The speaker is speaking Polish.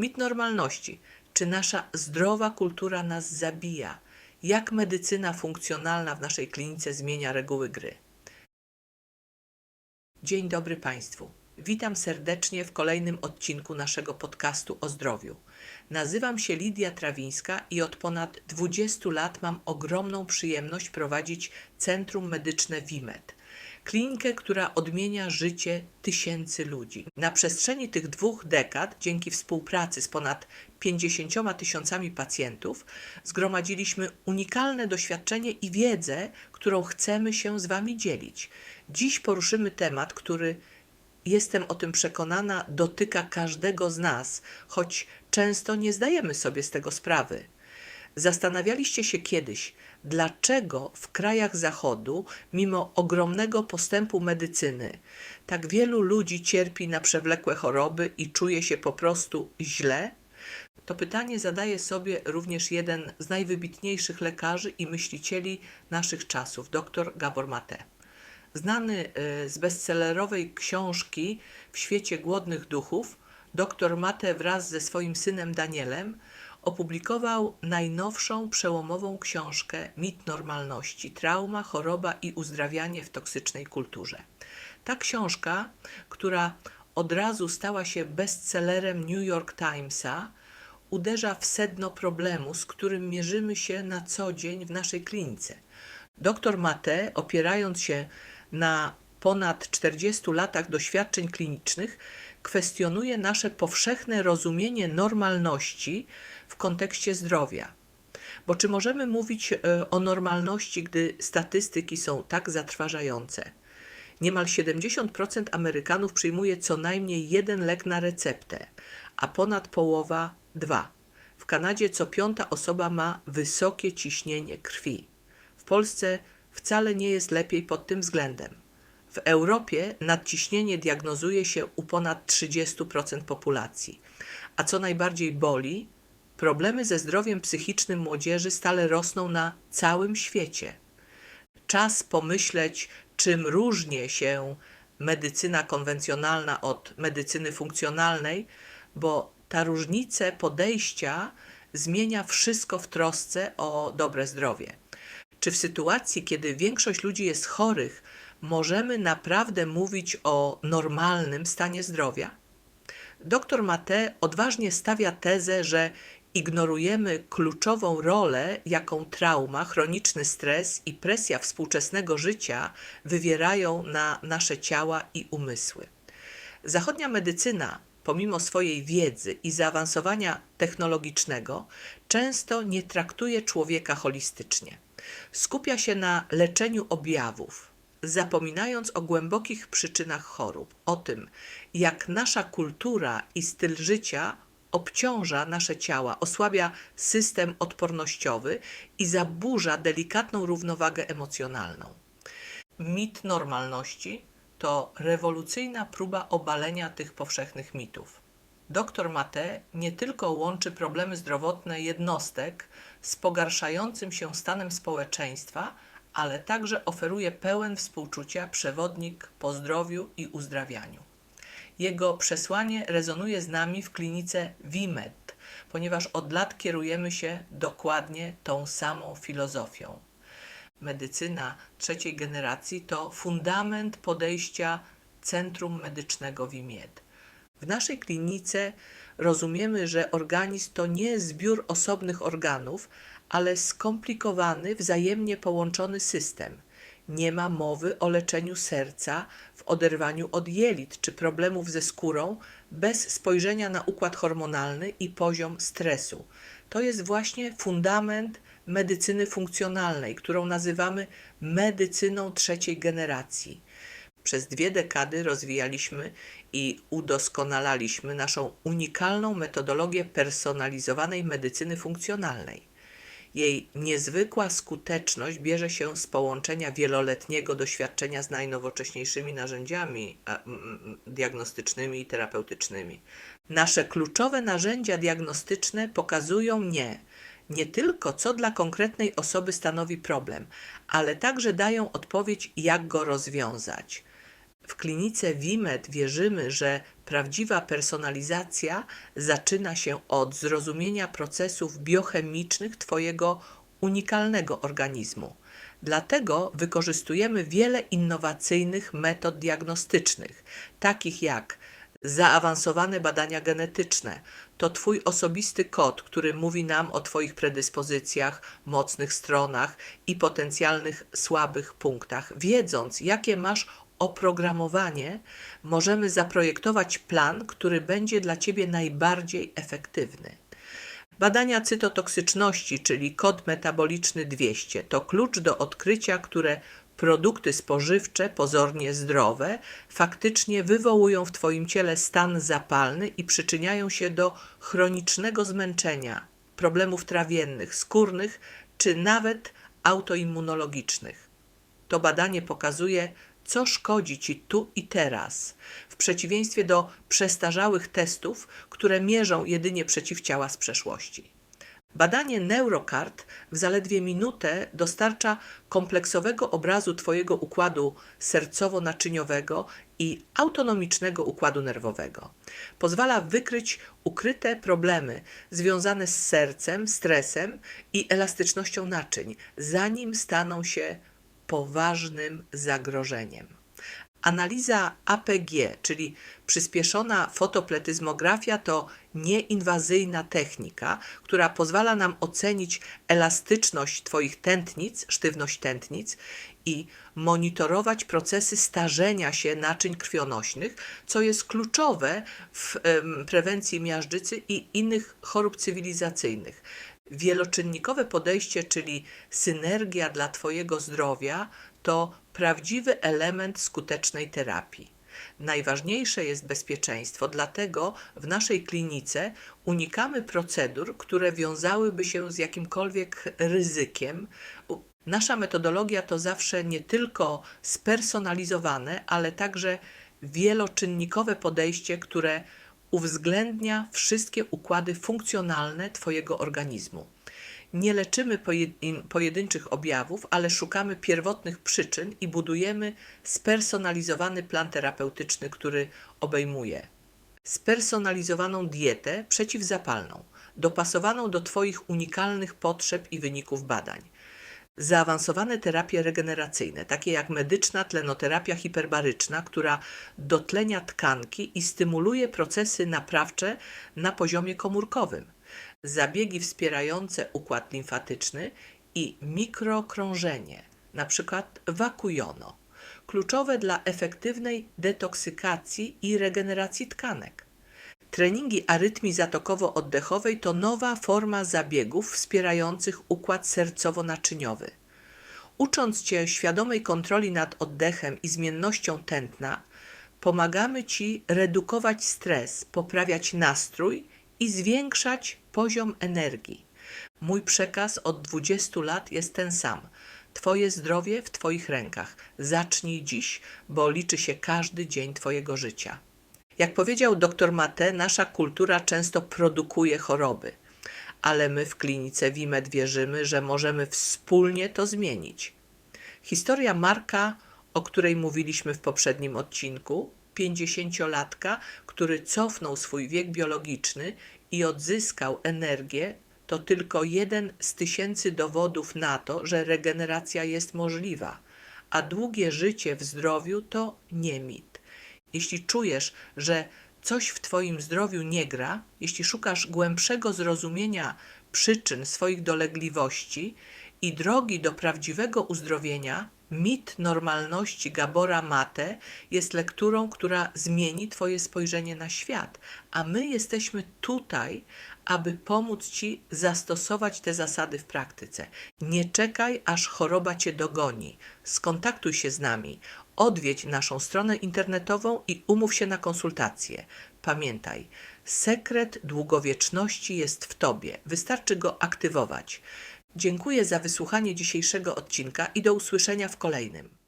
Mit normalności. Czy nasza zdrowa kultura nas zabija? Jak medycyna funkcjonalna w naszej klinice zmienia reguły gry? Dzień dobry Państwu. Witam serdecznie w kolejnym odcinku naszego podcastu o zdrowiu. Nazywam się Lidia Trawińska i od ponad 20 lat mam ogromną przyjemność prowadzić Centrum Medyczne WIMED. Klinikę, która odmienia życie tysięcy ludzi. Na przestrzeni tych dwóch dekad, dzięki współpracy z ponad 50 tysiącami pacjentów, zgromadziliśmy unikalne doświadczenie i wiedzę, którą chcemy się z Wami dzielić. Dziś poruszymy temat, który jestem o tym przekonana, dotyka każdego z nas, choć często nie zdajemy sobie z tego sprawy. Zastanawialiście się kiedyś, dlaczego w krajach Zachodu, mimo ogromnego postępu medycyny, tak wielu ludzi cierpi na przewlekłe choroby i czuje się po prostu źle? To pytanie zadaje sobie również jeden z najwybitniejszych lekarzy i myślicieli naszych czasów, dr Gabor Mate. Znany y, z bestsellerowej książki W świecie głodnych duchów, dr Mate wraz ze swoim synem Danielem opublikował najnowszą przełomową książkę Mit normalności trauma, choroba i uzdrawianie w toksycznej kulturze. Ta książka, która od razu stała się bestsellerem New York Timesa, uderza w sedno problemu, z którym mierzymy się na co dzień w naszej klinice. Dr Mate, opierając się na ponad 40 latach doświadczeń klinicznych, kwestionuje nasze powszechne rozumienie normalności w kontekście zdrowia. Bo czy możemy mówić e, o normalności, gdy statystyki są tak zatrważające? Niemal 70% Amerykanów przyjmuje co najmniej jeden lek na receptę, a ponad połowa dwa. W Kanadzie co piąta osoba ma wysokie ciśnienie krwi. W Polsce wcale nie jest lepiej pod tym względem. W Europie nadciśnienie diagnozuje się u ponad 30% populacji. A co najbardziej boli, problemy ze zdrowiem psychicznym młodzieży stale rosną na całym świecie. Czas pomyśleć, czym różni się medycyna konwencjonalna od medycyny funkcjonalnej, bo ta różnica podejścia zmienia wszystko w trosce o dobre zdrowie. Czy w sytuacji, kiedy większość ludzi jest chorych, możemy naprawdę mówić o normalnym stanie zdrowia? Dr Mate odważnie stawia tezę, że ignorujemy kluczową rolę, jaką trauma, chroniczny stres i presja współczesnego życia wywierają na nasze ciała i umysły. Zachodnia medycyna, pomimo swojej wiedzy i zaawansowania technologicznego, często nie traktuje człowieka holistycznie. Skupia się na leczeniu objawów, zapominając o głębokich przyczynach chorób, o tym, jak nasza kultura i styl życia obciąża nasze ciała, osłabia system odpornościowy i zaburza delikatną równowagę emocjonalną. Mit normalności to rewolucyjna próba obalenia tych powszechnych mitów. Dr Mate nie tylko łączy problemy zdrowotne jednostek z pogarszającym się stanem społeczeństwa, ale także oferuje pełen współczucia przewodnik po zdrowiu i uzdrawianiu. Jego przesłanie rezonuje z nami w klinice WIMED, ponieważ od lat kierujemy się dokładnie tą samą filozofią. Medycyna trzeciej generacji to fundament podejścia Centrum Medycznego WIMED. W naszej klinice rozumiemy, że organizm to nie zbiór osobnych organów, ale skomplikowany, wzajemnie połączony system. Nie ma mowy o leczeniu serca w oderwaniu od jelit czy problemów ze skórą bez spojrzenia na układ hormonalny i poziom stresu. To jest właśnie fundament medycyny funkcjonalnej, którą nazywamy medycyną trzeciej generacji. Przez dwie dekady rozwijaliśmy i udoskonalaliśmy naszą unikalną metodologię personalizowanej medycyny funkcjonalnej. Jej niezwykła skuteczność bierze się z połączenia wieloletniego doświadczenia z najnowocześniejszymi narzędziami diagnostycznymi i terapeutycznymi. Nasze kluczowe narzędzia diagnostyczne pokazują nie, nie tylko co dla konkretnej osoby stanowi problem, ale także dają odpowiedź, jak go rozwiązać. W klinice WIMED wierzymy, że prawdziwa personalizacja zaczyna się od zrozumienia procesów biochemicznych Twojego unikalnego organizmu. Dlatego wykorzystujemy wiele innowacyjnych metod diagnostycznych, takich jak zaawansowane badania genetyczne. To Twój osobisty kod, który mówi nam o Twoich predyspozycjach, mocnych stronach i potencjalnych słabych punktach. Wiedząc, jakie masz oprogramowanie, możemy zaprojektować plan, który będzie dla Ciebie najbardziej efektywny. Badania cytotoksyczności, czyli kod metaboliczny 200, to klucz do odkrycia, które produkty spożywcze, pozornie zdrowe, faktycznie wywołują w Twoim ciele stan zapalny i przyczyniają się do chronicznego zmęczenia, problemów trawiennych, skórnych czy nawet autoimmunologicznych. To badanie pokazuje, co szkodzi Ci tu i teraz, w przeciwieństwie do przestarzałych testów, które mierzą jedynie przeciwciała z przeszłości. Badanie Neurocard w zaledwie minutę dostarcza kompleksowego obrazu Twojego układu sercowo-naczyniowego i autonomicznego układu nerwowego. Pozwala wykryć ukryte problemy związane z sercem, stresem i elastycznością naczyń, zanim staną się poważnym zagrożeniem. Analiza APG, czyli przyspieszona fotopletyzmografia, to nieinwazyjna technika, która pozwala nam ocenić elastyczność Twoich tętnic, sztywność tętnic i monitorować procesy starzenia się naczyń krwionośnych, co jest kluczowe w prewencji miażdżycy i innych chorób cywilizacyjnych. Wieloczynnikowe podejście, czyli synergia dla Twojego zdrowia, to prawdziwy element skutecznej terapii. Najważniejsze jest bezpieczeństwo, dlatego w naszej klinice unikamy procedur, które wiązałyby się z jakimkolwiek ryzykiem. Nasza metodologia to zawsze nie tylko spersonalizowane, ale także wieloczynnikowe podejście, które uwzględnia wszystkie układy funkcjonalne Twojego organizmu. Nie leczymy pojedynczych objawów, ale szukamy pierwotnych przyczyn i budujemy spersonalizowany plan terapeutyczny, który obejmuje spersonalizowaną dietę przeciwzapalną, dopasowaną do Twoich unikalnych potrzeb i wyników badań. Zaawansowane terapie regeneracyjne, takie jak medyczna tlenoterapia hiperbaryczna, która dotlenia tkanki i stymuluje procesy naprawcze na poziomie komórkowym zabiegi wspierające układ limfatyczny i mikrokrążenie, np. wakujono, kluczowe dla efektywnej detoksykacji i regeneracji tkanek. Treningi arytmii zatokowo-oddechowej to nowa forma zabiegów wspierających układ sercowo-naczyniowy. Ucząc Cię świadomej kontroli nad oddechem i zmiennością tętna, pomagamy Ci redukować stres, poprawiać nastrój i zwiększać poziom energii. Mój przekaz od 20 lat jest ten sam. Twoje zdrowie w Twoich rękach. Zacznij dziś, bo liczy się każdy dzień Twojego życia. Jak powiedział dr Mate, nasza kultura często produkuje choroby, ale my w klinice WIMED wierzymy, że możemy wspólnie to zmienić. Historia Marka, o której mówiliśmy w poprzednim odcinku, 50-latka, który cofnął swój wiek biologiczny i odzyskał energię, to tylko jeden z tysięcy dowodów na to, że regeneracja jest możliwa, a długie życie w zdrowiu to nie mit. Jeśli czujesz, że coś w Twoim zdrowiu nie gra, jeśli szukasz głębszego zrozumienia przyczyn swoich dolegliwości i drogi do prawdziwego uzdrowienia, Mit normalności Gabora Mate jest lekturą, która zmieni Twoje spojrzenie na świat, a my jesteśmy tutaj, aby pomóc Ci zastosować te zasady w praktyce. Nie czekaj, aż choroba Cię dogoni. Skontaktuj się z nami, odwiedź naszą stronę internetową i umów się na konsultację. Pamiętaj, sekret długowieczności jest w Tobie. Wystarczy go aktywować. Dziękuję za wysłuchanie dzisiejszego odcinka i do usłyszenia w kolejnym.